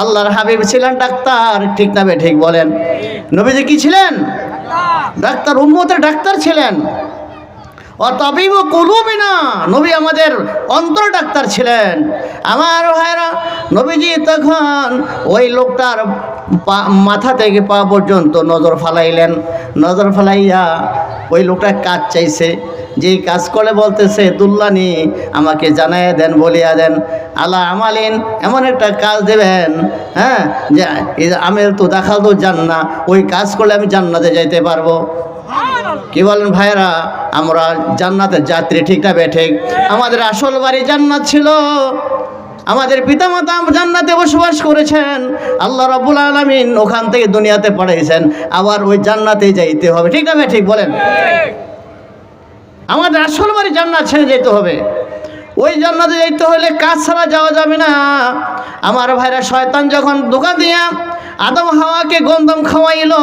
আল্লাহর হাবিব ছিলেন ডাক্তার। ঠিক না ঠিক বলেন। নবীজি কি ছিলেন? ডাক্তার উম্মতের ডাক্তার ছিলেন। ও তবিব না নবী আমাদের অন্তর ডাক্তার ছিলেন। আমার ভাইরা নবীজি তখন ওই লোকটার মাথা থেকে পা পর্যন্ত নজর ফালাইলেন। নজর ফালাইয়া ওই লোকটা কাজ চাইছে। যে কাজ করে বলতেছে, দুল্লানি আমাকে জানাইয়া দেন, বলিয়া দেন। আল্লাহ আমালিন, এমন একটা কাজ দেবেন হ্যাঁ? যে আমের তো দেখাল তো জান্না ওই কাজ করলে আমি জান্নাতে যাইতে পারব। কি বলেন ভাইরা আমরা জান্নাতের যাত্রী ঠিক না বেঠিক আমাদের আসল বাড়ি জান্নাত ছিল। আমাদের পিতামাতা জান্নাতে বসবাস করেছেন। আল্লাহ রাব্বুল আলামিন ওখান থেকে দুনিয়াতে পাঠাইছেন আবার ওই জান্নাতে যাইতে হবে। ঠিক না ঠিক বলেন? আমাদের আসল বাড়ি জান্নাত ছেড়ে যেতে হবে। ওই জান্নাতে যেতে হলে কাজ ছাড়া যাওয়া যাবে না। আমার ভাইরা শয়তান যখন দোকান দিয়া আদম হাওয়াকে গন্ধম খাওয়াইলো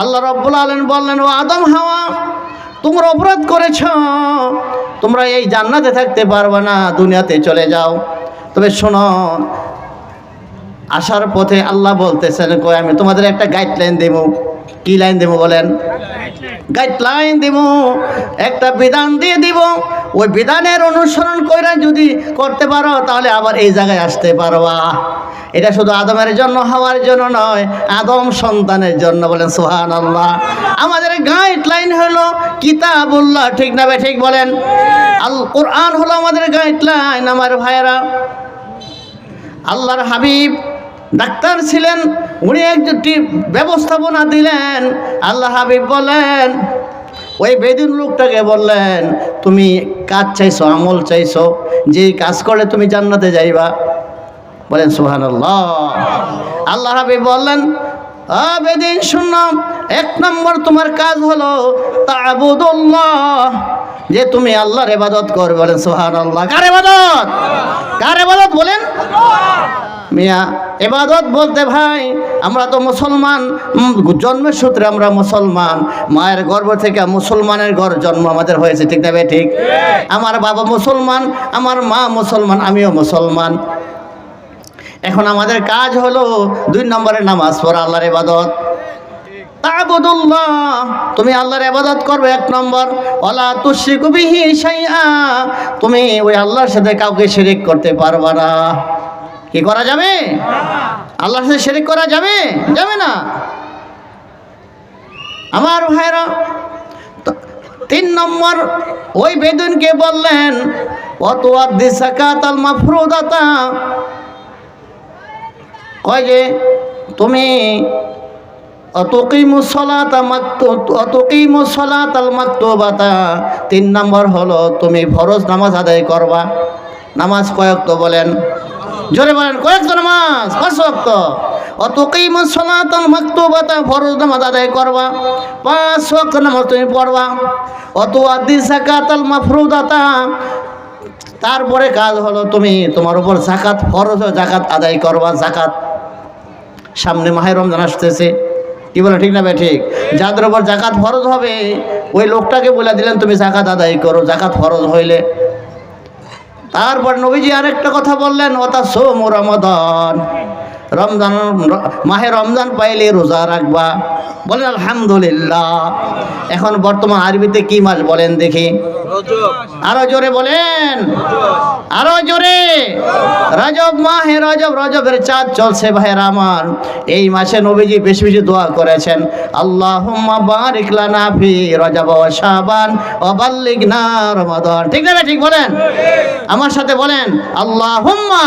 আল্লাহ রব্বুল আলম বললেন, ও আদম হাওয়া, তোমরা অপরাধ করেছ। তোমরা এই জান্নাতে থাকতে পারবে না, দুনিয়াতে চলে যাও। তবে শোনো, আসার পথে আল্লাহ বলতেছেন কই আমি তোমাদের একটা গাইডলাইন দেবো। কি লাইন দেবো বলেন? গাইডলাইন দেব, একটা বিধান দিয়ে দিব। ওই বিধানের অনুসরণ করে যদি করতে পারো, তাহলে আবার এই জায়গায় আসতে পারবা। এটা শুধু আদমের জন্য, হওয়ার জন্য নয়, আদম সন্তানের জন্য বলেন সোহান আল্লাহ আমাদের গাইডলাইন হলো কিতাবুল্লাহ, ঠিক না ঠিক বলেন? আল কোরআন হলো আমাদের গাইডলাইন আমার ভাইয়েরা। আল্লাহর হাবিব ডাক্তার ছিলেন, উনি একটি ব্যবস্থাপনা দিলেন। আল্লাহ হাবিব বলেন, ওই বেদিন লোকটাকে বললেন, তুমি কাজ চাইছো, আমল চাইছো যে কাজ করলে তুমি জান্নাতে যাইবা? বলেন সুহান আল্লাহ আল্লাহ হাবিব বললেন আ বেদিন শুনল এক নম্বর তোমার কাজ হলো তাবুদুল্লাহ। যে তুমি আল্লাহর ইবাদত করবে বলেন সুহান আল্লাহ কার এবাদত কার এবাদত বলেন? মিয়া এবাদত বলতে ভাই আমরা তো মুসলমান। জন্মের সূত্রে আমরা মুসলমান। মায়ের গর্ভ থেকে মুসলমানের ঘর জন্ম আমাদের হয়েছে ঠিক না ঠিক। আমার বাবা মুসলমান আমার মা মুসলমান আমিও মুসলমান। এখন আমাদের কাজ হলো দুই নম্বরের নামাজ পড়া, আল্লাহর ইবাদত। তুমি আল্লাহর ইবাদত করবে এক নম্বর। তুশরিকু বিহি শাইআ, তুমি ওই আল্লাহর সাথে কাউকে শিরিক করতে পারবা না। কি করা যাবে? আল্লাহর সাথে শিরিক করা যাবে? যাবে না। আমার ভাইরা তিন নম্বর, ওই বেদুনকে বললেন অত আদি সাকাত আল মাফরুদাতা। কয় যে, তুমি তিন নম্বর হলো, তুমি ফরজ নামাজ আদায় করবা। নামাজ কয়েক তো বলেন? জোরে বলেন কয়েক তো নামাজ? পাঁচ ওয়াক্ত অতকিমু সলাত আল মাকতুবাতা, ফরজ নামাজ আদায় করবা। পাঁচ ওয়াক্ত নামাজ তুমি পড়বা। অত আদি সাকাত আল মাফরুদাতা। তারপরে কাজ হলো, তুমি তোমার উপর জাকাত ফরজ জাকাত আদায় করবা। জাকাত সামনে মাহে রমজান আসতেছে। কি বলে, ঠিক না ভাই? ঠিক। যাদের ওপর জাকাত ফরজ হবে, ওই লোকটাকে বলে দিলেন, তুমি জাকাত আদায় করো জাকাত ফরজ হইলে। তারপর নবীজি আরেকটা কথা বললেন ওটা সোম রমদান। রমজান, মাহে রমজান পাইলে রোজা রাখবা। বলেন, আলহামদুলিল্লাহ। এখন বর্তমান আরবিতে কি মাস বলেন দেখি। আরও জোরে বলেন। আরও জোরে। রজব মাহে রজব, রজবের চাঁদ চলছে ভাইয়ের আমার। এই মাসে নবীজি বেশি বেশি দোয়া করেছেন, আল্লাহুম্মা বারিক লানা ফি রজব ওয়া শাবান ওয়া বাল্লিগনা রমাদান। ঠিক না ঠিক বলেন? আমার সাথে বলেন, আল্লাহুম্মা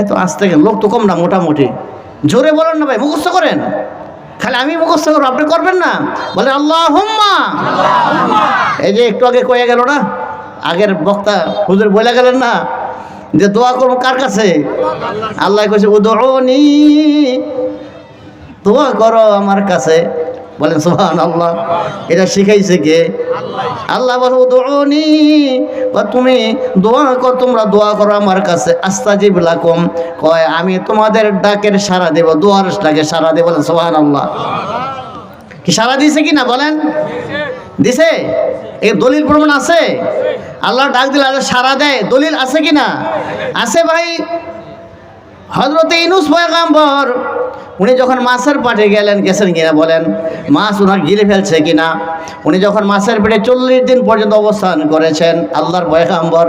এত আজ থেকে লোক তো কম না, মোটামুটি। জোরে বলেন না ভাই, মুখস্থ করেন। খালি আমি মুখস্থ করব, আপনি করবেন না? বলে আল্লাহ এই যে একটু আগে কয়ে গেল না, আগের বক্তা হুজুর বলে গেলেন না, যে দোয়া করব কার কাছে? আল্লাহ কইছে উদনি দোয়া করো আমার কাছে। বলেন সোহান আল্লাহ এটা শিখাইছে কে? আল্লাহ বলে উদনি বা তুমি দোয়া কর, তোমরা দোয়া করো আমার কাছে। আস্তাজিব লাকুম। কয়, আমি তোমাদের ডাকের সারা দেব, দোয়ার ডাকে সারা দেব সুহান আল্লাহ কি সারা দিয়েছে কি না বলেন? দিছে? এই দলিল প্রমাণ আছে? আল্লাহ ডাক দিলে আল্লাহ সারা দেয়। দলিল আছে কি না? আছে ভাই হজরতে ইনুস পয়গাম্বর, উনি যখন মাছের পাটে গেলেন, গেছেন কিনা বলেন, মাছ ওনার গিলে ফেলছে কিনা? উনি যখন মাছের পেটে চল্লিশ দিন পর্যন্ত অবস্থান করেছেন, আল্লাহর পয়গাম্বর,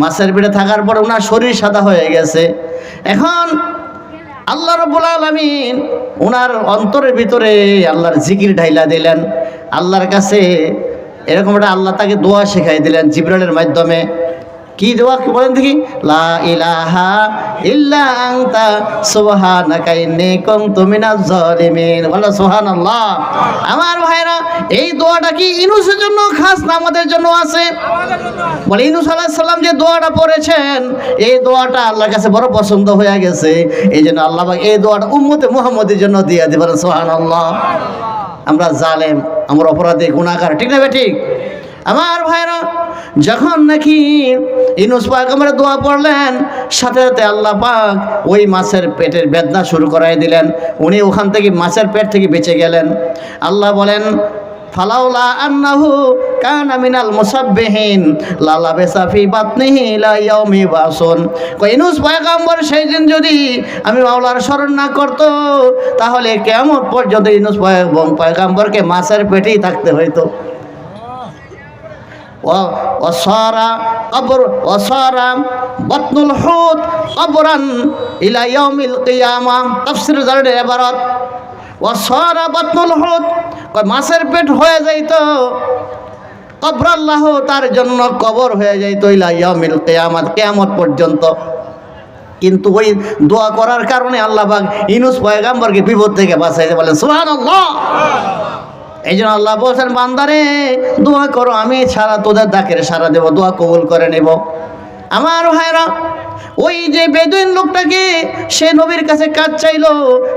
মাছের পেটে থাকার পর ওনার শরীর সাদা হয়ে গেছে। এখন আল্লাহ রব্বুল আলমিন ওনার অন্তরের ভিতরে আল্লাহর জিকির ঢাইলা দিলেন। আল্লাহর কাছে এরকম একটা আল্লাহ তাকে দোয়া শেখাই দিলেন জিব্রাইলের মাধ্যমে। কি দোয়া বলেন দেখি? লা ইলাহা ইল্লা আনতা, সুবহানাকা ইন্নী কুনতু মিনাজ জালিমিন বলো সুবহানাল্লাহ। আমার ভাইরা এই দোয়াটা কি ইনুসের জন্য খাস না আমাদের জন্য আছে? বলে ইনুস আলাইহিস সালাম যে দোয়াটা পড়েছেন, এই দোয়াটা আল্লাহর কাছে বড় পছন্দ হয়ে গেছে। এই জন্য আল্লাহ এই দোয়াটা উম্মতে মুহাম্মদের জন্য দিয়ে দিবেন, সুবহানাল্লাহ। আমরা জালেম, আমরা অপরাধী গুণাকার ঠিক না ঠিক? আমার ভাইরা যখন নাকি ইনুস পাক আমরা দোয়া পড়লেন, সাথে সাথে আল্লাহ পাক ওই মাছের পেটের বেদনা শুরু করাই দিলেন। উনি ওখান থেকে মাছের পেট থেকে বেঁচে গেলেন। আল্লাহ বলেন, ফালাউলা আন্নাহু কানা মিনাল মুসাব্বিহিন, লালা বেসাফি বাতনিহি লা ইয়াউমি বাসুন। কইনুস পয়গাম্বর, সেই দিন যদি আমি মাওলার স্মরণ না করত, তাহলে কেমন পর্যন্ত ইনুস পয়গ- পয়গাম্বরকে মাছের পেটেই থাকতে হইতো? وصار قبر وصار بطن الحوت قبرا الى يوم القيامه تفسير জারের ইবারত وصار بطن الحوت কয় মাছের পেট হয়ে যাইত কবর আল্লাহ তার জন্য কবর হয়ে যাইত ইলা ইয়াউমিল কিয়ামত কিয়ামত পর্যন্ত কিন্তু ওই দোয়া করার কারণে আল্লাহ পাক ইনুস পয়গাম্বরকে বিপদ থেকে বাঁচাইতে বলেন সুবহানাল্লাহ এই জন্য আল্লাহ বলছেন, বান্দারে, দোয়া করো, আমি সারা তোদের ডাকের সারা দেব, দোয়া কবুল করে নেব। আমার ভাইরা ওই যে বেদুইন লোকটাকে সে নবীর কাছে কাজ চাইলো,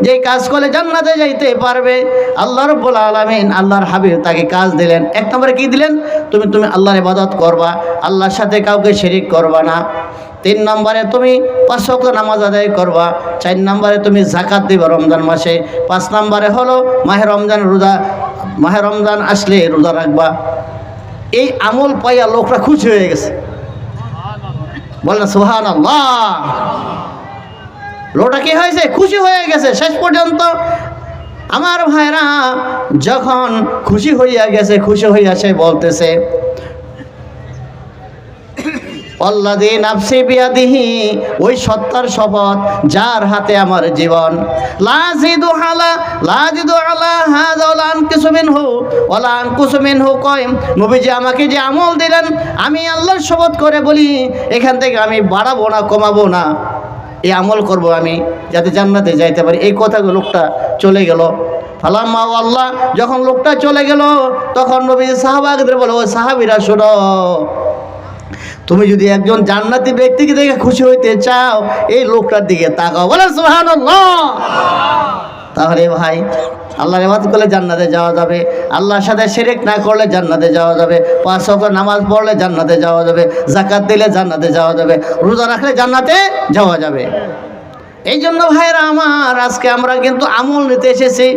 যে কাজ করলে জান্নাতে যাইতে পারবে। আল্লাহ রব্বুল আলামিন আল্লাহর হাবিব তাকে কাজ দিলেন। এক নম্বরে কি দিলেন? তুমি তুমি আল্লাহর ইবাদত করবা, আল্লাহর সাথে কাউকে শিরিক করবা না। তিন নম্বরে তুমি পাঁচ ওয়াক্ত নামাজ আদায় করবা, চার নম্বরে তুমি জাকাত দিবা রমজান মাসে। পাঁচ নম্বরে হলো মাহে রমজান রোজা মাহে রমজান আসলে রোজা রাখবা। এই আমল পাইয়া লোকরা খুশি হয়ে গেছে। বলেন সোহান আল্লাহ লোকটা কি হয়েছে? খুশি হয়ে গেছে। শেষ পর্যন্ত আমার ভাইরা যখন খুশি হইয়া গেছে, খুশি হইয়া সে বলতেছে ওই শপথ, যার হাতে আমার জীবন। হালা আলা ওলা আনকুসু মিনহু কয় নবীজি আমাকে যে আমল দিলেন, আমি আল্লাহর শপথ করে বলি, এখান থেকে আমি বাড়াবো না, কমাবো না। এই আমল করব আমি, যাতে জান্নাতে যাইতে পারি। এই কথাগুলো লোকটা চলে গেল। ফালাম্মা আল্লাহ যখন লোকটা চলে গেল, তখন নবী সাহাবাগদের বলে সাহাবিরা, শোনো তুমি যদি একজন জান্নাতি ব্যক্তিকে দেখে খুশি হইতে চাও, এই লোকটার দিকে তাকাও। বলে সুবহানাল্লাহ। তাহলে ভাই, আল্লাহর ইবাদত করলে জান্নাতে যাওয়া যাবে। আল্লাহর সাথে শিরক না করলে জান্নাতে যাওয়া যাবে। পাঁচ ওয়াক্ত নামাজ পড়লে জান্নাতে যাওয়া যাবে। জাকাত দিলে জান্নাতে যাওয়া যাবে। রোজা রাখলে জান্নাতে যাওয়া যাবে। এই জন্য ভাইরা আমার আজকে আমরা কিন্তু আমল নিতে এসেছি।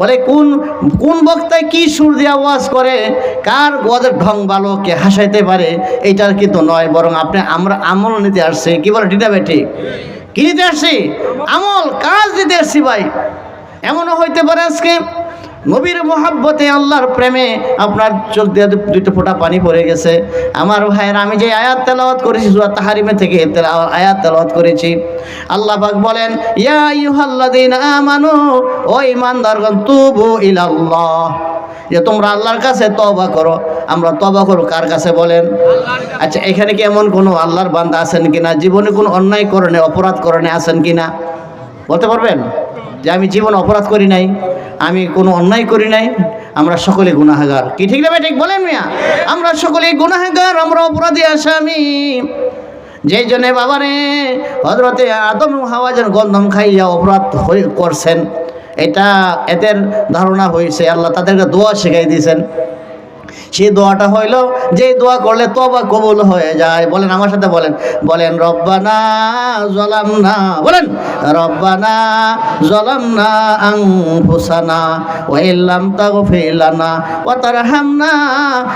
বলে, কোন কোন বক্তায় কি সুর দিয়ে আওয়াজ করে? কার গদের ঢং ভালো, কে হাসাইতে পারে? এইটার কিন্তু নয়, বরং আপনি আমরা আমল নিতে আসছি। কি বলে, ঠিক কি নিতে আসছি? আমল, কাজ দিতে আসছি ভাই। এমনও হইতে পারে আজকে নবীর মোহাব্বতে আল্লাহর প্রেমে আপনার চোখ দিয়ে দুটো ফোঁটা পানি পড়ে গেছে। আমার ভাইয়ের, আমি যে আয়াত তেলাওয়াত করেছি, সুরা তাহারিমে থেকে আয়াত তেলাওয়াত করেছি। আল্লাহ পাক বলেন, ইয়া আইয়ুহাল্লাযীনা আমানু, ও ঈমানদারগণ, তুবু ইলাল্লাহ। যে তোমরা আল্লাহর কাছে তওবা করো। আমরা তওবা করো কার কাছে বলেন? আচ্ছা এখানে কি এমন কোনো আল্লাহর বান্দা আছেন কিনা? জীবনে কোনো অন্যায় করণে অপরাধ করণে আছেন কিনা? বলতে পারবেন? যে আমি জীবন অপরাধ করি নাই। আমি কোনো অন্যায় করি নাই আমরা সকলে গুনাহাগার। কি ঠিক না ঠিক বলেন মিয়া? আমরা সকলে গুনাহাগার আমরা অপরাধী আসামি। যেই জন্যে বাবারে হজরতে আদম হাওয়া যেন গন্ধম খাইয়া অপরাধ হয়ে করছেন এটা এদের ধারণা হয়েছে। আল্লাহ তাদেরকে দোয়া শেখাই দিয়েছেন। সেই দোয়াটা হইল, যে দোয়া করলে তবা কবুল হয়ে যায়। বলেন, আমার সাথে বলেন। বলেন, রব্বানা জলাম না বলেন, রব্বানা জলাম না আং হুসানা ও ইল্লাম তাগফির লানা ওয়া তারহামনা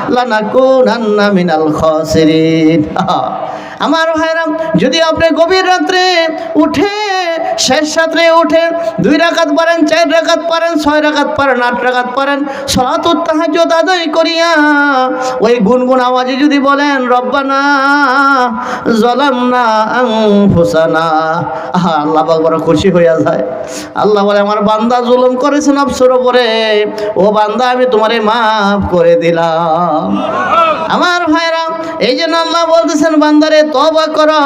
লানাকুনান্না মিনাল খাসিরিন। আমার ভাইরাম, যদি আপনি গভীর রাত্রে উঠে, শেষ রাত্রে উঠে দুই রাকাত পারেন চার রাকাত পারেন ছয় রাকাত পারেন আট রাকাত পারেন সলাতুর তাহাজ্জুদ আদায় করিয়া ওই গুনগুন আওয়াজে যদি বলেন, রব্বানা জলামনা আনফুসানা আহা, আল্লাহ বড় খুশি হইয়া যায়। আল্লাহ বলে, আমার বান্দা জুলুম করেছে নফসের ওপরে ও বান্দা আমি তোমারে মাফ করে দিলাম। আমার ভাইরা এই জন্য আল্লাহ বলতেছেন বান্দারে তবা করো।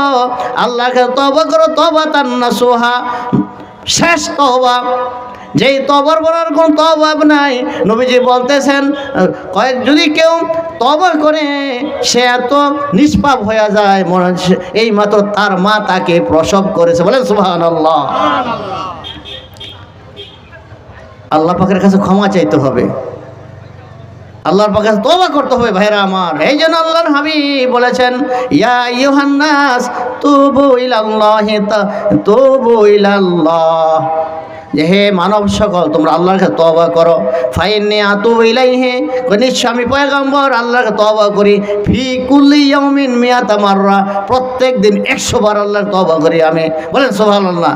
আল্লাহকে তবা করো তবা তার না সোহা শেষ তবা যেই তবর বলার কোন তবাব নাই। নবীজি বলতেছেন কয়েক যদি কেউ তবর করে সে এত নিষ্পাপ হয়ে যায় মনে হচ্ছে এই মাত্র তার মা তাকে প্রসব করেছে। বলেন সুহান আল্লাহ আল্লাহ পাকের কাছে ক্ষমা চাইতে হবে। আল্লাহর পাকে তোবা করতে হবে, ভাইরা আমার। এই জন্য আল্লাহর হাবিব বলেছেন, ইয়া ইউহান্নাস তুবু ইলাল্লাহি তুবু ইলাল্লাহ। যে হে মানব সকল, তোমরা আল্লাহর কাছে তবা করো। ফাইন ফাইনে আতু ইলাইহে নিশ্চয় আমি পয়গম্বর, আল্লাহর কাছে তবা করি। ফি কুল্লি ইয়াউমিন মিয়াতা মাররা, প্রত্যেক দিন একশো বার আল্লাহর তবা করি আমি। বলেন সুবহানাল্লাহ।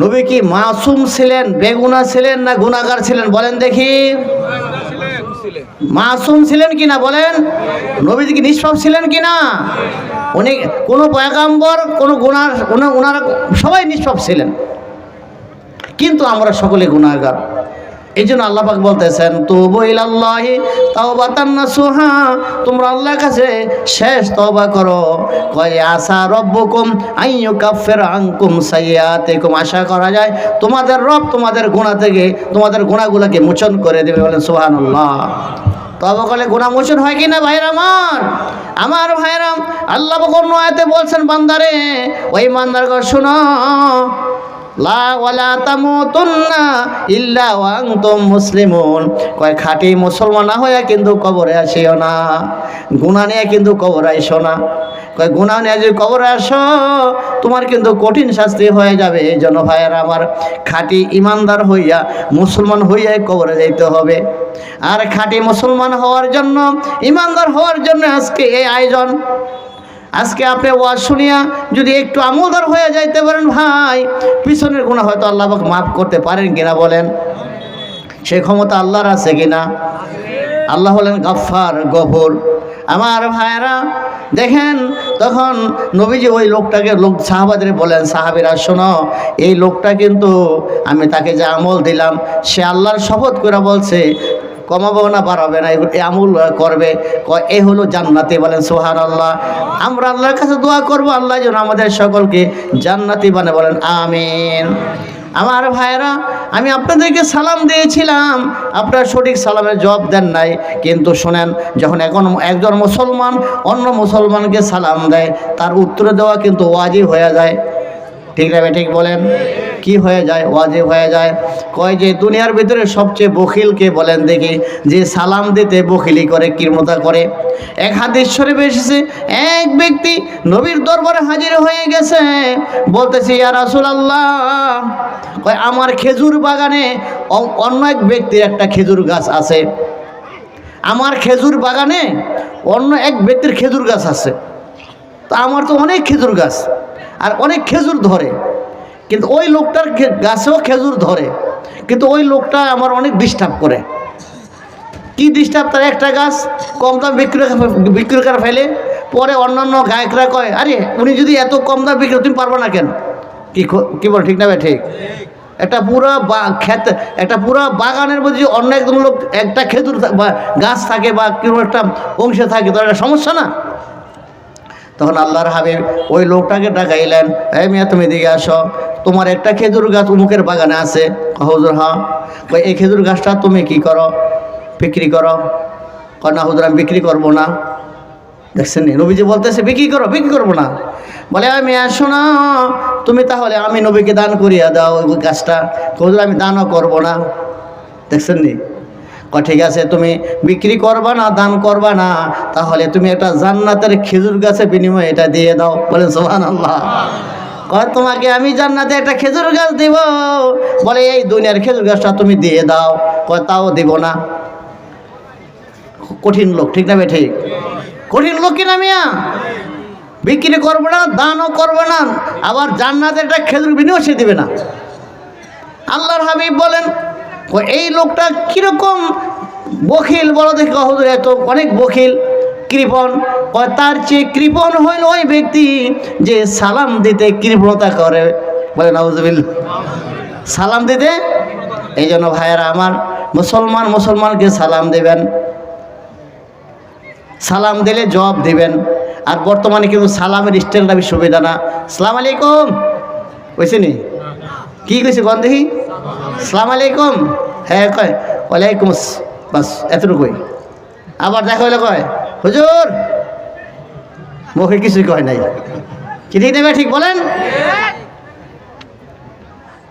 নবী কি মাসুম ছিলেন, বেগুনা ছিলেন না গুনাহগার ছিলেন, বলেন দেখি। মাসুম ছিলেন কি না বলেন? নবীজি কি নিষ্পাপ ছিলেন কিনা? উনি কোনো পয়গাম্বর, কোনো গুণার ওনারা সবাই নিষ্পাপ ছিলেন। কিন্তু আমরা সকলে গুণাগার এই জন্য আল্লাপাক বলতেছেন তো বইলাল্লাহি তাওবাতান নাসুহা। তোমরা আল্লাহর কাছে শেষ তওবা করো। কয় আসা রব্বুকুম আইয়ু কাফের আনকুম সাইয়াতিকুম আশা করা যায় তোমাদের রব তোমাদের গুনাহ থেকে, তোমাদের গুনাহগুলোকে মোচন করে দেবে বলেন, সুবহানাল্লাহ। তবে করলে গুণা মোচন হয় কি না ভাইরা আমার আমার ভাইরাম আল্লাহ অন্য আয়াতে বলছেন, বান্দারে, ওই বান্দার শোনো। লা মুসলিমুন। কয় খাঁটি মুসলমান কিন্তু কবরে আসিও না। কিন্তু আইসো না। কয় যদি তোমার কিন্তু কঠিন শাস্তি হয়ে যাবে। এই জন্য ভাইয়েরা আমার খাঁটি ইমানদার হইয়া মুসলমান হইয়াই কবরে যাইতে হবে। আর খাঁটি মুসলমান হওয়ার জন্য, ইমানদার হওয়ার জন্য আজকে এই আয়োজন। আজকে আপনি ওয়াজ শুনিয়া যদি একটু আমলদার হয়ে যাইতে পারেন ভাই, পিছনের গুণা হয়তো আল্লাহ মাফ করতে পারেন কিনা বলেন? সে ক্ষমতা আল্লাহর আছে কিনা? আল্লাহ হলেন গাফফার, গফর। আমার ভাইয়েরা, দেখেন, তখন নবীজি ওই লোকটাকে লোক সাহাবাদের বলেন, সাহাবিরা, শোনো, এই লোকটা কিন্তু আমি তাকে যে আমল দিলাম, সে আল্লাহর শপথ করে বলছে কমাবো না, বাড়াবে না এই আমল করবে। এ হলো জান্নাতি, বলেন সোহান আল্লাহ আমরা আল্লাহর কাছে দোয়া করব, আল্লাহ যেন আমাদের সকলকে জান্নাতি বানে বলেন, আমিন। আমার ভাইয়েরা, আমি আপনাদেরকে সালাম দিয়েছিলাম। আপনারা সঠিক সালামের জবাব দেন নাই, কিন্তু শোনেন, যখন এখন একজন মুসলমান অন্য মুসলমানকে সালাম দেয়, তার উত্তরে দেওয়া কিন্তু ওয়াজিব হয়ে যায়। ঠিক না ঠিক বলেন? কি হয়ে যায় ওয়াজে হয়ে যায়। কয় যে, দুনিয়ার ভিতরে সবচেয়ে বখিলকে বলেন দেখি। যে সালাম দিতে বখিলি করে কিরমতা করে? এক হাদিস শরীফে এসেছে, এক ব্যক্তি নবীর দরবারে হাজির হয়ে গেছে। বলতেছে, ইয়া রাসূলুল্লাহ। কয়, আমার খেজুর বাগানে অন্য এক ব্যক্তির একটা খেজুর গাছ আছে। আমার খেজুর বাগানে অন্য এক ব্যক্তির খেজুর গাছ আছে। তো আমার তো অনেক খেজুর গাছ। আর অনেক খেজুর ধরে। কিন্তু ওই লোকটার গাছেও খেজুর ধরে। কিন্তু ওই লোকটা আমার অনেক ডিস্টার্ব করে। কি ডিস্টার্ব তার একটা গাছ, কম দাম বিক্রি বিক্রি করে ফেলে। পরে অন্যান্য গায়করা কয়, আরে, উনি যদি এত কম দাম বিক্রি তুমি পারবে না কেন? কি কি বল, ঠিক না ভাই? ঠিক। একটা পুরো বা খেত একটা পুরো বাগানের মধ্যে অন্য একজন লোক, একটা খেজুর গাছ থাকে বা কোনো একটা অংশে থাকে তো একটা সমস্যা না? তখন আল্লাহর হাবিব ওই লোকটাকে ডাকাইলেন, এই মিয়া, তুমি দিকে আসো। তোমার একটা খেজুর গাছ উমুকের বাগানে আছে। হুজুর হ্যাঁ। এই খেজুর গাছটা তুমি কি করো? বিক্রি করো? কয়, না হুজুর, আমি বিক্রি করব না। দেখছেন নি? নবীজি বলতেছে, বিক্রি করো, বিক্রি করব না। বলে আমি আসো না তুমি তাহলে আমি নবীকে দান করিয়া দাও ওই গাছটা। হুজুর, আমি দানও করব না। দেখছেন নি? ঠিক আছে, তুমি বিক্রি করবা না, দান করবা না, তাহলে তুমি একটা জান্নাতের খেজুর গাছের বিনিময়ে এটা দিয়ে দাও। বলে সোহান আল্লাহ তোমাকে আমি জান্নাতে একটা খেজুর গাছ দিব। বলে, এই দুনিয়ার খেজুর গাছটা তুমি দিয়ে দাও। কয়, তাও দিব না। কঠিন লোক, ঠিক না ঠিক? কঠিন লোক কিনা মিয়া? বিক্রি করবে না, দানও করবে না, আবার জান্নাতে একটা খেজুর বিনিও সে দিবে না। আল্লাহর হাবিব বলেন এই লোকটা কীরকম বখিল বড় দেখে হুজুর এত অনেক বখিল, কৃপণ। তার চেয়ে কৃপণ হইল ওই ব্যক্তি যে সালাম দিতে কৃপণতা করে। বলেন আউজবিল সালাম দিতে? এই জন্য ভাইয়েরা আমার মুসলমান মুসলমানকে সালাম দেবেন। সালাম দিলে জবাব দিবেন। আর বর্তমানে কিন্তু সালামের স্টাইলটা বেশি সুবিধা না। সালাম আলাইকুম। কইছে নি কি কইছে গন্ধি সালাম আলাইকুম হ্যাঁ কয়? ওয়ালাইকুম বাস, এতটুকুই। আবার দেখা হইলে কয়? হুজুর! মুখে কিছুই কয় নাই। কি ঠিক নেবে ঠিক বলেন?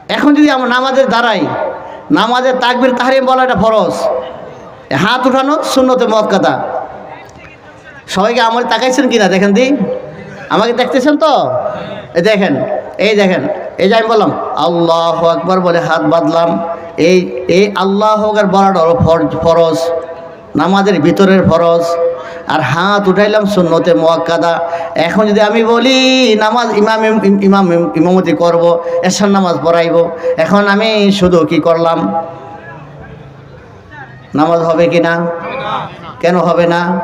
এখন যদি আমরা নামাজের দাঁড়াই নামাজের তাকবির, তাহারিম বলা এটা ফরজ, এ হাত উঠানো শূন্যতে মত কথা। সবাইকে আমার তাকাইছেন কিনা দেখেন দি? আমাকে দেখতেছেন তো? দেখেন। এই দেখেন, এই যে আমি বললাম, আল্লাহ আকবার বলে হাত বাঁধলাম। এই এই আল্লাহ আকবার বলাটা ফরজ, নামাজের ভিতরের ফরজ। আর হাত উঠাইলাম শূন্যতে মোয়াক্কাদা। এখন যদি আমি বলি, নামাজ ইমাম ইম- ইমাম, ইমামতি করব এসার নামাজ পড়াইব, এখন আমি শুধু কি করলাম? নামাজ হবে কি না? কেন হবে না?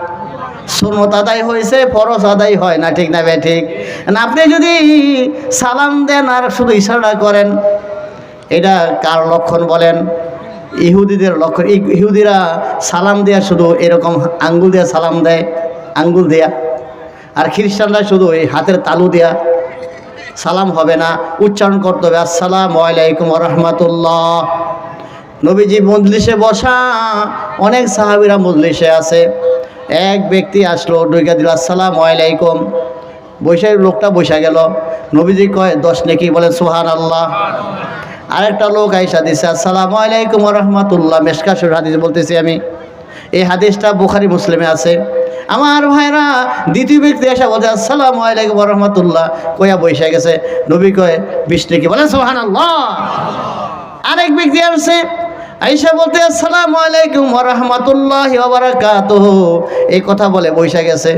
সুন্নত আদায় হয়েছে, ফরজ আদায় হয় না, ঠিক না বে ঠিক? না, আপনি যদি সালাম দেন আর শুধু ইশারা করেন, এটা কার লক্ষণ বলেন? ইহুদিদের লক্ষণ ইহুদিরা সালাম দেয়া শুধু এরকম আঙ্গুল দেয়া সালাম দেয়, আঙ্গুল দেয়া। আর খ্রিস্টানরা শুধু এই হাতের তালু দেয়া। সালাম হবে না, উচ্চারণ করতে হবে, আসসালামু আলাইকুম রহমতুল্লাহ। নবীজি মজলিসে বসা, অনেক সাহাবিরা মজলিসে আছে। এক ব্যক্তি আসলো ডুইকা দিল, আসসালাম আলাইকুম। বৈশা লোকটা বৈশা গেল। নবীজি কয়, দশ নেকি? বলে সোহান আল্লাহ আরেকটা লোক আইসা দিছে, আসসালাম আলাইকুম রহমতুল্লাহ। মেশকাশুর হাদিস বলতেছি আমি। এই হাদিসটা বুখারি মুসলিমে আছে। আমার ভাইরা দ্বিতীয় ব্যক্তি এসে বলছে, আসসালাম আলাইকুম রহমতুল্লাহ। কয়া বৈশা গেছে। নবী কয়, বিশ নেকি? বলে সোহান আল্লাহ আরেক ব্যক্তি আসছে আইসা বলতে, আসসালামু আলাইকুম রহমতুল্লাহ বারাকাতুহু। এই কথা বলে, বৈশা গেছে।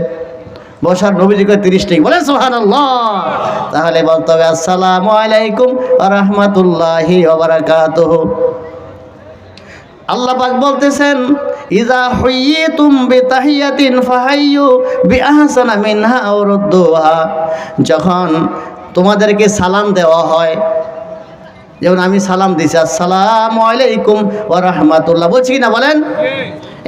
বসার নবীজিকে তিরিশ টিক। বলে সোহান তাহলে বলতে হবে, আসসালামু আলাইকুম রহমতুল্লাহি বারাকাতুহু। আল্লাহ পাক বলতেছেন ইজা হুইয়িতুম বিতাহিয়াতিন ফাহাইয়ু বিআহসানা মিনহা আও রুদ্দুহা। যখন তোমাদেরকে সালাম দেওয়া হয় যেমন আমি সালাম দিছি আসসালামু আলাইকুম ওয়া রাহমাতুল্লাহ। বলছি না বলেন?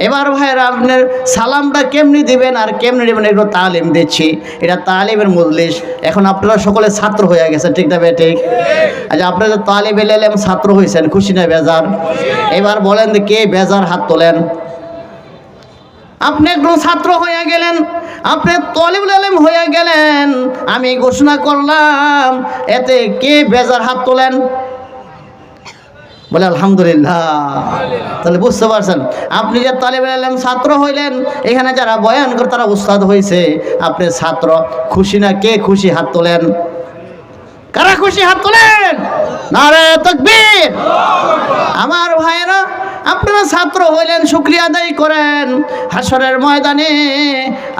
এবার ভাইরা আপনার সালামটা কেমনি দিবেন আর কেমনি দেবেন এগুলো তালিম দিচ্ছি। এটা তালিমের মজলিস। এখন আপনারা সকলে ছাত্র হয়ে গেছে ঠিক না ঠিক? আচ্ছা আপনারা তালিম এলেম ছাত্র হয়েছেন, খুশি না বেজার? এবার বলেন কে বেজার হাত তোলেন? আপনি একজন ছাত্র হয়ে গেলেন, আপনি তলিবুল আলম হয়ে গেলেন, আমি ঘোষণা করলাম, এতে কে বেজার হাত তোলেন? বলে, আলহামদুলিল্লাহ। তাহলে বুঝতে পারছেন, আপনি যে তালেব আলম ছাত্র হইলেন, এখানে যারা বয়ান করে তারা উস্তাদ হয়েছে আপনি ছাত্র, খুশি না কে খুশি হাত তোলেন? কারা খুশি হাত তোলেন? আমার ভাইয়েরা, আপনারা ছাত্র হইলেন, শুক্রিয়া আদায় করেন। হাসরের ময়দানে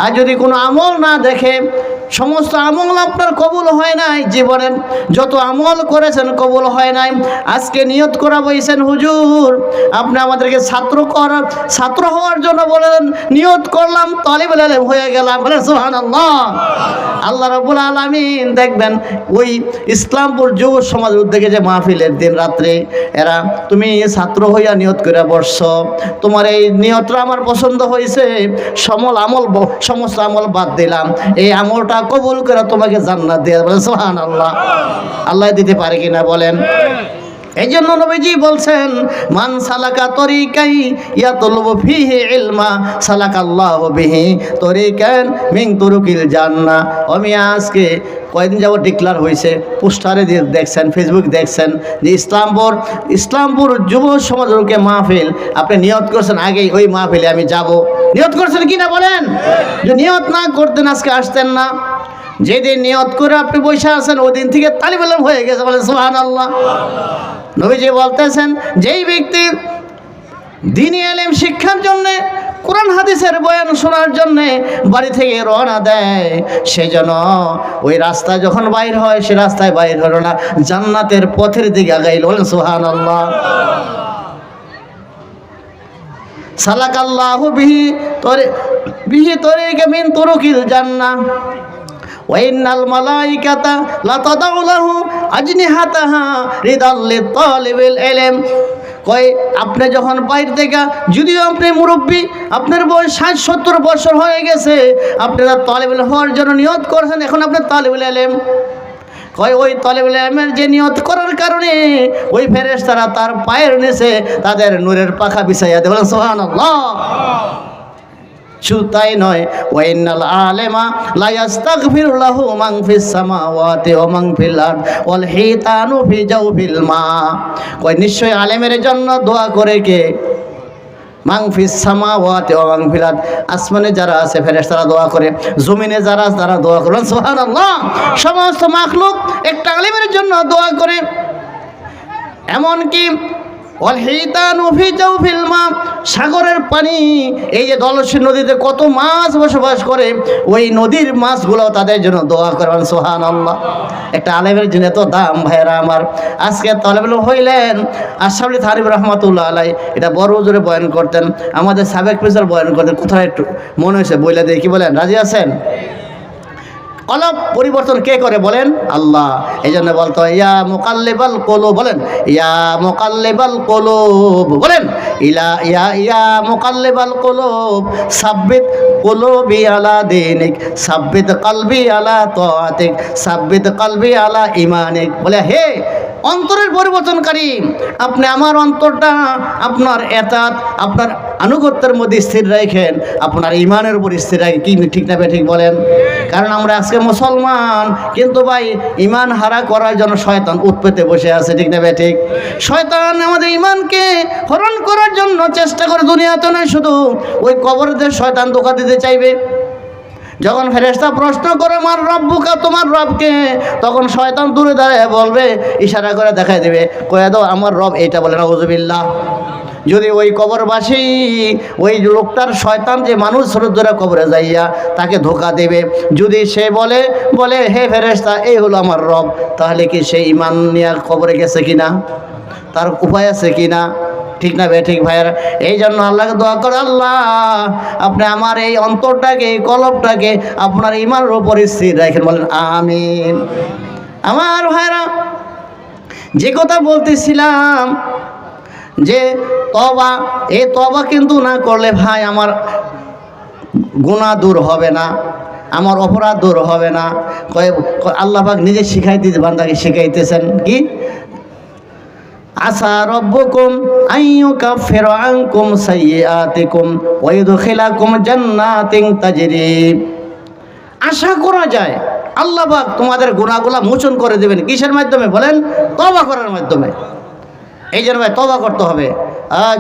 আর যদি কোনো আমল না দেখে সমস্ত আমল আপনার কবুল হয় নাই জীবনের যত আমল করেছেন কবুল হয় নাই। আজকে নিয়ত করা বইছেন হুজুর। আপনি আমাদেরকে ছাত্র করার ছাত্র হওয়ার জন্য বলেন, নিয়ত করলাম তলিব হয়ে গেলাম। বলেন সুহান আল্লাহ রবুল আলমিন দেখবেন, ওই ইসলামপুর যুব সমাজ উদ্যোগে যে মাহফিলের দিন রাত্রে, এরা, তুমি ছাত্র হইয়া নিয়ত করে বসছ। তোমার এই নিয়তটা আমার পছন্দ হয়েছে সমল আমল সমস্ত আমল বাদ দিলাম। এই আমলটা কবুল করে তোমাকে জান্নাত দিয়ে বলে সোহান আল্লাহ আল্লাহ দিতে পারে কিনা বলেন। এই জন্য নবীজি বলছেন, মান সালাকা তরিকাই ইয়াতলবু ফিহি ইলমা, সালাকাল্লাহু বিহি তরিকান মিন তুরুকিল জান্নাহ আমি আজকে কয়েকদিন যাবত ডিক্লার হয়েছে পোস্টারে দিয়ে দেখছেন, ফেসবুক দেখছেন, যে ইসলামপুর ইসলামপুর যুব সমাজকে মাহফিল, আপনি নিয়ত করছেন, আগেই ওই মাহফিলে আমি যাব। নিয়ত করছেন কি না বলেন? যে নিয়ত না করতেন, আজকে আসতেন না। যেদিন নিয়ত করে আপনি বসে আছেন ওই দিন থেকে তালিবালাম হয়ে গেছে বলেন সুহান আল্লাহ নবীজি বলতেছেন, যেই ব্যক্তি দিনী আলেম শিক্ষার জন্যে, কোরআন হাদিসের বয়ান শোনার জন্যে বাড়ি থেকে রওনা দেয় সেজন্য ওই রাস্তায় যখন বাইর হয়, সে রাস্তায় বাইর হলো না, জান্নাতের পথের দিকে আগাইল, বলেন সুহান আল্লাহ সালাক আল্লাহ বিহি তরে বিহি তরে মিন তুরুকিল জান্নাহ। ওয়াইনাল মালাইকাতা লাতাদাউলাহু আজনিহাতাহা রিদাল্লি তালিবিল ইলম কয়, আপনি যখন বাইরে থেকে যদিও আপনি মুরব্বী, আপনার বয়স ষাট, সত্তর বছর হয়ে গেছে। আপনারা তালেবুল হওয়ার জন্য নিয়ত করছেন, এখন আপনার তালেবুল এলেম কয়, ওই তলেবুল এলেমের যে নিয়ত করার কারণে ওই ফেরেস তারা তার পায়ের নিচে তাদের নূরের পাখা বিছাইয়া দেবেন সোহান শুধু তাই নয়। ওয়াইনাল আলেমা লা ইয়াস্তাগফিরু লাহু মান ফিস সামাওয়াতি ওয়া মান ফিল আরদ ওয়াল হিতানু ফি জাওফিল মা। কয়, নিশ্চয় আলেমের জন্য দোয়া করে কে? মাং ফিস সামাওয়াতি ওয়া ফিল আরদ। আসমানে যারা আছে, ফেরেশতারা দোয়া করে। জমিনে যারা তারা দোয়া করে সুবহানাল্লাহ। সমস্ত মাখলুক একটা আলেমের জন্য দোয়া করে। এমনকি সাগরের পানি, এই যে দলসী নদীতে কত মাছ বসবাস করে, ওই নদীর মাছগুলো তাদের জন্য দোয়া করেন সোহান আল্লাহ একটা আলেমের জন্য এত দাম ভাইয়েরা আমার। আজকে তলেবুল হইলেন আশাফলি থারিব রহমতুল্লাহ আলাই, এটা বড় জোরে বয়ন করতেন, আমাদের সাবেক প্রেসার বয়ন করতেন, কোথায় একটু মনে হয়েছে, বইলা দিয়ে কি বলেন, রাজি আছেন? অলপ পরিবর্তন কে করে বলেন? আল্লাহ। এই জন্য বলতো ইয়া মোকাল্লেবাল কলো বলেন। ইয়া মোকাল্লেবাল কলো বলেন। ইলা, ইয়া ইয়া মোকাল্লেবাল কলো সাব্বিত কোলোবি আলা দিনিক সাব্বিত কলবি আলা তোয়াতিক সাব্বিত কলবি আলা ইমানিক বলে, হে অন্তরের পরিবর্তনকারী। আপনি আমার অন্তরটা আপনার এতাত, আপনার আনুগত্যের মধ্যে স্থির রাখেন। আপনার ইমানের উপর স্থির রাখেন। কি ঠিক না ঠিক বলেন? কারণ আমরা আজকে মুসলমান, কিন্তু ভাই, ইমান হারা করার জন্য শয়তান উৎপেতে বসে আছে, ঠিক না ঠিক শয়তান আমাদের ইমানকে হরণ করার জন্য চেষ্টা করে, দুনিয়াতে নয় শুধু। ওই কবরদের শয়তান দোকা দিতে চাইবে। যখন ফেরেস্তা প্রশ্ন করে আমার রব্বুকা, তোমার রবকে তখন শয়তান দূরে দাঁড়ায় বলবে, ইশারা করে দেখাই দেবে, কয়ে দাও, আমার রব এইটা বলে না ওজবিল্লা যদি ওই কবরবাসী, ওই লোকটার শয়তান যে মানুষ ধরে কবরে যাইয়া তাকে ধোকা দেবে, যদি সে বলে বলে, হে ফেরেস্তা এই হলো আমার রব, তাহলে কি সে ইমান নিয়ে কবরে গেছে কিনা? তার উপায় আছে কিনা? ঠিক না বে, ঠিক ভাইয়ের? এই জন্য আল্লাহকে দোয়া করে, আল্লাহ, আপনি আমার এই অন্তরটাকে, এই কলবটাকে আপনার ইমানের উপর স্থির রাখেন, বলেন আমিন। আমার ভাইরা যে কথা বলতেছিলাম, যে তবা এই তবা কিন্তু না করলে ভাই আমার গুণা দূর হবে না, আমার অপরাধ দূর হবে না। কয়ে আল্লাহ নিজে শিখাইতে বান্দাকে শিখাইতেছেন। কি? আসা রব্বুকুম আইয়ুকাফির আনকুম সাইয়্যাতিকুম ওয়া ইউদখিলাকুম জান্নাতিন তাজরি। আশা করা যায় আল্লাহ পাক তোমাদের গুনাহগুলা মোচন করে দেবেন। কিসের মাধ্যমে বলেন? তওবা করার মাধ্যমে। এই জন্য ভাই তবা করতে হবে।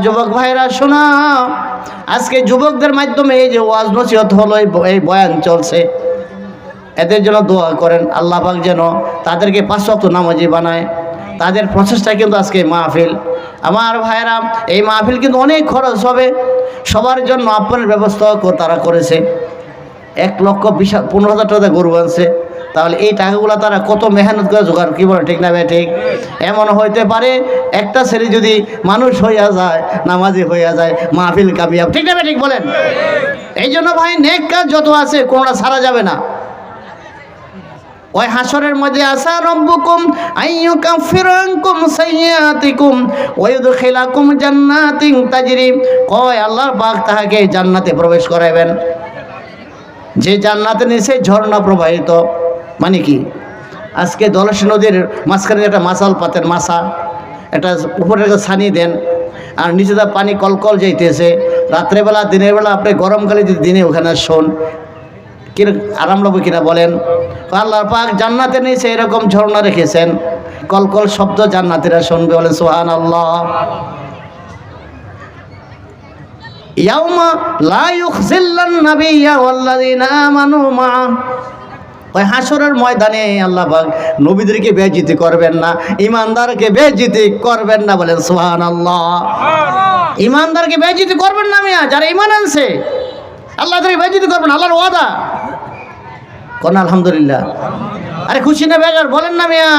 যুবক ভাইরা, শোনা। আজকে যুবকদের মাধ্যমে এই যে ওয়াজ নসিহত হলো, এই বয়ান চলছে। এদের জন্য দোয়া করেন। আল্লাহ পাক যেন তাদেরকে পাঁচ নামাজি বানায়। তাদের প্রচেষ্টা কিন্তু আজকে মাহফিল। আমার ভাইরা এই মাহফিল কিন্তু অনেক খরচ হবে। সবার জন্য আপনার ব্যবস্থা তারা করেছে। এক লক্ষ বিশ পনেরো হাজার টাকা গরু আনছে। তাহলে এই টাকাগুলো তারা কত মেহনত করে জোগাড় কী বলে, ঠিক না ভাই, ঠিক? এমন হইতে পারে, একটা ছেলে যদি মানুষ হইয়া যায়, নামাজি হইয়া যায়, মাহফিল কামিয়াব, ঠিক না ভাই, ঠিক বলেন? এই জন্য ভাই, নেক কাজ যত আছে, কোনোটা ছাড়া যাবে না। ওই হাসরের মধ্যে আসা রব্বুকুম আইয়ুকাফির আনকুম সাইয়্যাতিকুম ওয়া ইউদখিলাকুম জান্নাতিন তাজরি। কয়, আল্লাহর পাক তাহাকে জান্নাতে প্রবেশ করাবেন যে জান্নাতের নিচে ঝর্ণা প্রবাহিত মানে কি? আজকে দলসী নদীর মাঝখানে একটা মাসাল পাতেন মাসা একটা উপরে একটা ছানি দেন, আর নিচে তার পানি কলকল যাইতেছে। রাত্রেবেলা, দিনের বেলা আপনি গরমকালে যদি দিনে ওখানে শোন আরাম লাগবে কিনা বলেন? আল্লাহ পাক জান্নাতের নিচে এরকম ঝর্ণা রেখেছেন। কলকল শব্দ জান্নাতিরা শুনবে বলেন সোহান আল্লাহ ইয়াউমা লা ইউখজিল্লান নাবিয়্যা ওয়াল্লাযিনা আমানু মা ওই হাসরের ময়দানে আল্লাহ পাক নবীদেরকে বেজিতি করবেন না ইমানদারকে বেজিতি করবেন না বলেন ইমানদারকে বেজিতি করবেন না মিয়া যারা ইমান আনছে। আল্লাহ তুমি বেজিতি করবেন আল্লাহর ওয়াদা। কোন আলহামদুলিল্লাহ। আরে খুশি না বেগার বলেন না মিয়া।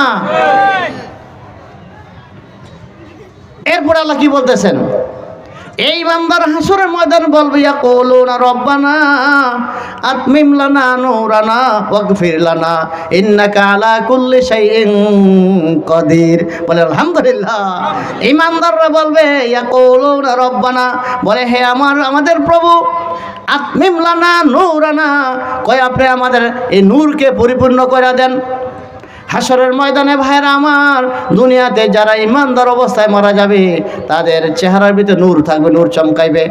এরপর আল্লাহ কি বলতেছেন? এই বান্দার হাসরের ময়দান বলবে ইয়া কৌলুনা রব্বানা আতমিম লানা নূরানা ওয়াগফির লানা, ইন্নাকা আলা কুল্লি শাইইন কদির। বলে, আলহামদুলিল্লাহ। ইমানদাররা বলবে ইয়া কৌলুনা রব্বানা। বলে, হে আমার, আমাদের প্রভু, আতমিম লানা নূরানা। কয়, আপনি আমাদের এই নূরকে পরিপূর্ণ করে দেন। হাসরের ময়দানে ভাইরা আমার, দুনিয়াতে যারা ইমানদার অবস্থায় মারা যাবে, তাদের চেহারার ভিতরে নূর থাকবে, নূর চমকাইবে।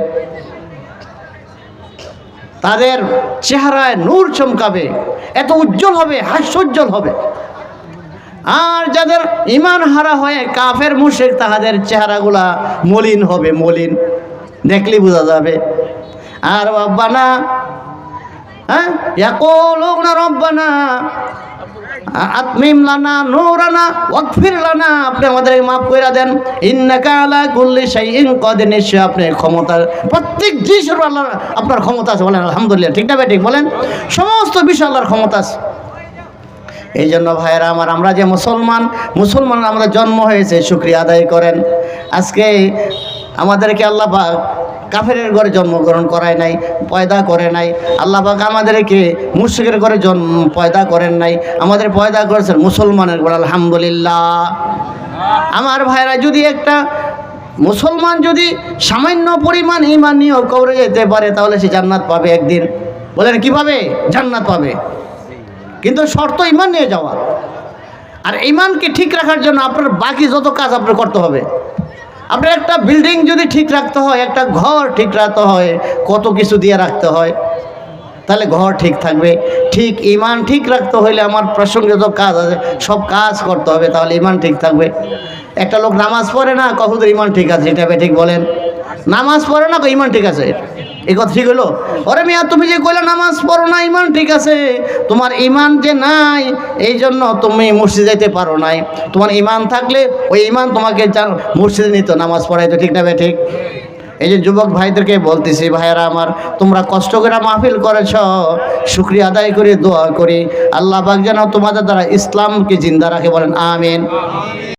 তাদের চেহারায় নূর চমকাবে, এত উজ্জ্বল হবে, হাস্যোজ্জ্বল হবে। আর যাদের ইমান হারা হয়ে কাফের মুশেক তাহাদের চেহারাগুলা মলিন হবে, মলিন। দেখলে বোঝা যাবে। আর রব্বানা হ্যাঁ? রব্বানা লানা নূরানা, ওয়াগফির লানা, আপনি মাফ করে দেন। ক্ষমতা, প্রত্যেক আপনার ক্ষমতা আছে বলেন ঠিক বলেন? সমস্ত ক্ষমতা আছে। এই জন্য ভাইয়েরা আমার, আমরা যে মুসলমান মুসলমান আমাদের জন্ম হয়েছে, শুক্রিয়া আদায় করেন। আজকে আমাদেরকে আল্লাহ কাফেরের ঘরে জন্মগ্রহণ করায় নাই, পয়দা করে নাই। আল্লাহ পাক আমাদেরকে মুশ্রিকের ঘরে জন্ম, পয়দা করেন নাই। আমাদের পয়দা করেছেন মুসলমানের ঘরে, আলহামদুলিল্লাহ। আমার ভাইরা যদি একটা মুসলমান যদি সামান্য পরিমাণ ইমান নিয়েও কবরে যেতে পারে, তাহলে সে জান্নাত পাবে একদিন। বলেন, কীভাবে? জান্নাত পাবে। কিন্তু শর্ত ইমান নিয়ে যাওয়া। আর ইমানকে ঠিক রাখার জন্য আপনার বাকি যত কাজ আপনার করতে হবে। আপনার একটা বিল্ডিং যদি ঠিক রাখতে হয়, একটা ঘর ঠিক রাখতে হয়, কত কিছু দিয়ে রাখতে হয়, তাহলে ঘর ঠিক থাকবে। ঠিক ইমান ঠিক রাখতে হইলে আমার প্রসঙ্গে যত কাজ আছে, সব কাজ করতে হবে, তাহলে ইমান ঠিক থাকবে। একটা লোক নামাজ পড়ে না, কখন ইমান ঠিক আছে, এটা ঠিক বলেন? নামাজ পড়ে না ইমান ঠিক আছে? এই কথা ঠিক হলো? ওরে মিয়া, তুমি যে কইলে নামাজ পড়ো না ইমান ঠিক আছে। তোমার ইমান যে নাই, এই জন্য তুমি মসজিদে যাইতে পারো নাই। তোমার ইমান থাকলে ওই ইমান তোমাকে মসজিদে নিত, নামাজ পড়াইতো, ঠিক না ঠিক? এই যে যুবক ভাইদেরকে বলতেছি, ভাইয়েরা আমার, তোমরা কষ্ট করে মাহফিল করেছ, শুক্রিয়া আদায় করে, দোয়া করি। আল্লাহ পাক যেন তোমাদের দ্বারা ইসলামকে জিন্দা রাখে, বলেন আমিন।